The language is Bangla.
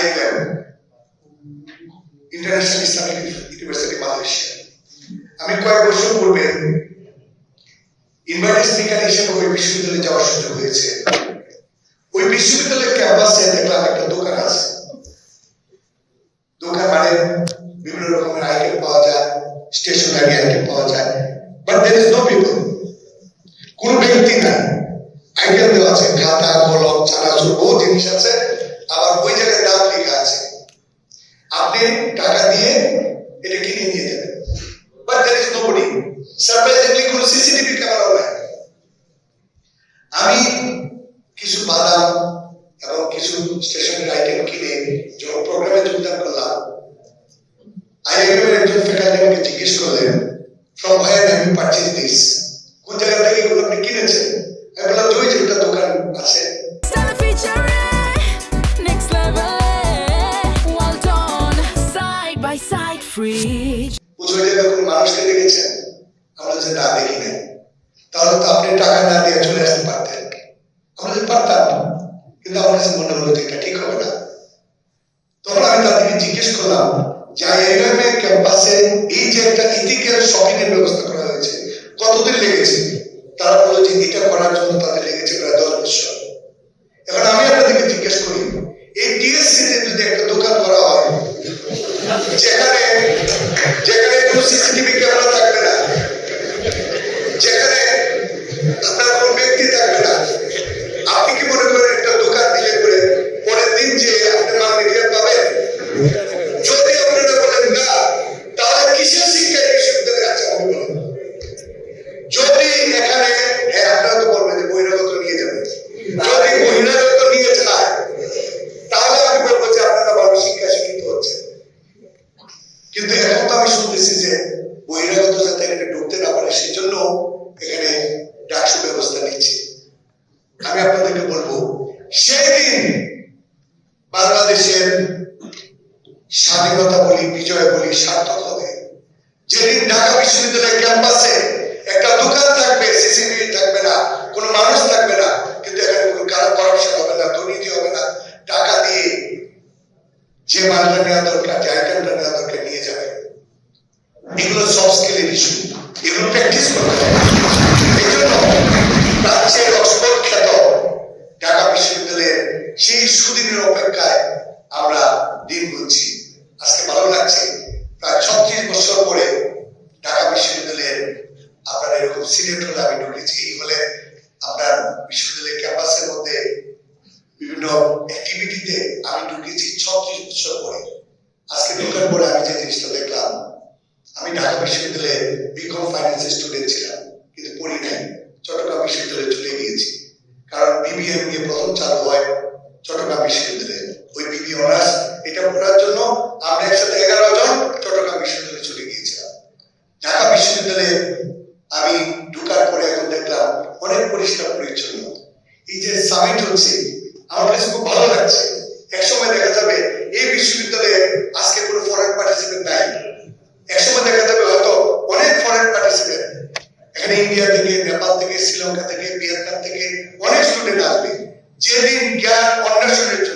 IMM international Islamic university Malaysia আমি কয়েক বছর পূর্বে ইনভাইটেড স্পিকার হিসেবে ওই বিশ্ববিদ্যালয়ে যাওয়ার সুযোগ হয়েছে। ওই বিশ্ববিদ্যালয়ের ক্যাম্পাসে দেখলাম একটা দোকান আছে। দোকান মানে বিভিন্ন রকমের আইটেম পাওয়া যায় স্টেশনারি আইটেম পাওয়া যায় but there is no people কোন ব্যক্তি নাই আইটেম দেওয়া আছে খাতা কলম চানাচুর বহু জিনিস আছে আবার ওই জায়গায় দাম লেখা আছে আপনি টাকা দিয়ে এটা কিনে নিয়ে যাবেন but there is nobody surprisingly কোনো সিসিটিভি ক্যামেরাও নাই আমি কিছু বাদাম এবং কিছু স্টেশনারি আইটেম কিনে যখন প্রোগ্রামে যোগদান করলাম আইএমএম এর একজন ফ্যাকাল্টি আমাকে জিজ্ঞেস করলেন from where have you purchase this কোন জায়গা থেকে এগুলো আপনি কিনেছেন আমি বললাম যে ওই যে একটা দোকান আছে Stella feature next level. Well done, side by side, fridge. বুঝে ওই জায়গায় কোনো মানুষকে দেখেছেন আমরা যে না দেখি নাই তাহলে তো আপনি টাকা না দিয়ে চলে আসতে পারতেন আমরা যে পারতাম কিন্তু আমার কাছে মনে হলো যে এটা ঠিক হবে না তখন আমি তাদেরকে জিজ্ঞেস করলাম যে আইএমএম ক্যাম্পাসে এই যে একটা ইথিক্যাল শপিং এর ব্যবস্থা করা হয়েছে কতদিন লেগেছে এটা করার জন্য তাদের লেগেছে প্রায় দশ বছর। এখন আমি আপনাদেরকে জিজ্ঞেস করি, এই টিএসসি যদি একটা দোকান করা হয়, যেখানে যেখানে কোনো সিসিটিভি ক্যামেরা থাকবে না, যেখানে আপনার কিন্তু এখন তো আমি শুনতেছি যে বহিরাগত যাতে এখানে ঢুকতে না পারে সেই জন্য এখানে ডাকসু ব্যবস্থা নিচ্ছে। আমি আপনাদেরকে বলব সেই দিন বাংলাদেশের স্বাধীনতা বলি, বিজয় বলি, সার্থক হবে। যেদিন ঢাকা বিশ্ববিদ্যালয়ের ক্যাম্পাসে একটা দোকান থাকবে, সিসিটিভি থাকবে না, কোনো মানুষ থাকবে না, কিন্তু এখানে কোনো করাপশন হবে না, দুর্নীতি হবে না, টাকা দিয়ে যে মালটা নেওয়া দরকার, যে আইটেমটা নেওয়া দরকার নিয়ে যাবে। এগুলো সফট স্কিলের ইস্যু এগুলো প্র্যাকটিস করতে হবে। প্রাচ্যের অক্সফোর্ড খ্যাত ঢাকা বিশ্ববিদ্যালয়ের সেই সুদিনের অপেক্ষায় আমরা দিন গুনছি। আজকে ভালো লাগছে। প্রায় ছত্রিশ বছর পরে ঢাকা বিশ্ববিদ্যালয়ের আপনার এরকম সিলেট হলে আমি ঢুকেছি। এই হলে আপনার বিশ্ববিদ্যালয়ের ক্যাম্পাসের মধ্যে বিভিন্ন অ্যাক্টিভিটিতে আমি ঢুকেছি ছত্রিশ বছর পরে। আজকে ঢোকার পরে বিশ্ববিদ্যালয়ে বিকম ফাইন্যান্সের স্টুডেন্ট ছিলাম, কিন্তু পড়ি নাই। চট্টগ্রাম বিশ্ববিদ্যালয়ে চলে গিয়েছি। কারণ বিবিএ নিয়ে প্রথম চালু হয় চট্টগ্রাম বিশ্ববিদ্যালয়ে। ওই বিবি অনার্স এটা পড়ার জন্য আমরা একসাথে এগারো জন চট্টগ্রাম বিশ্ববিদ্যালয়ে চলে গিয়েছিলাম। ঢাকা বিশ্ববিদ্যালয়ে আমি ঢুকার পরে এখন দেখলাম অনেক পরিষ্কার পরিচ্ছন্ন। এই যে সামিট হচ্ছে, আমার কাছে খুব ভালো লাগছে। এখানে ইন্ডিয়া থেকে নেপাল থেকে শ্রীলঙ্কা থেকে ভিয়েতনাম থেকে অনেক স্টুডেন্ট আসবে যেদিন জ্ঞান অন্য স্টুডেন্ট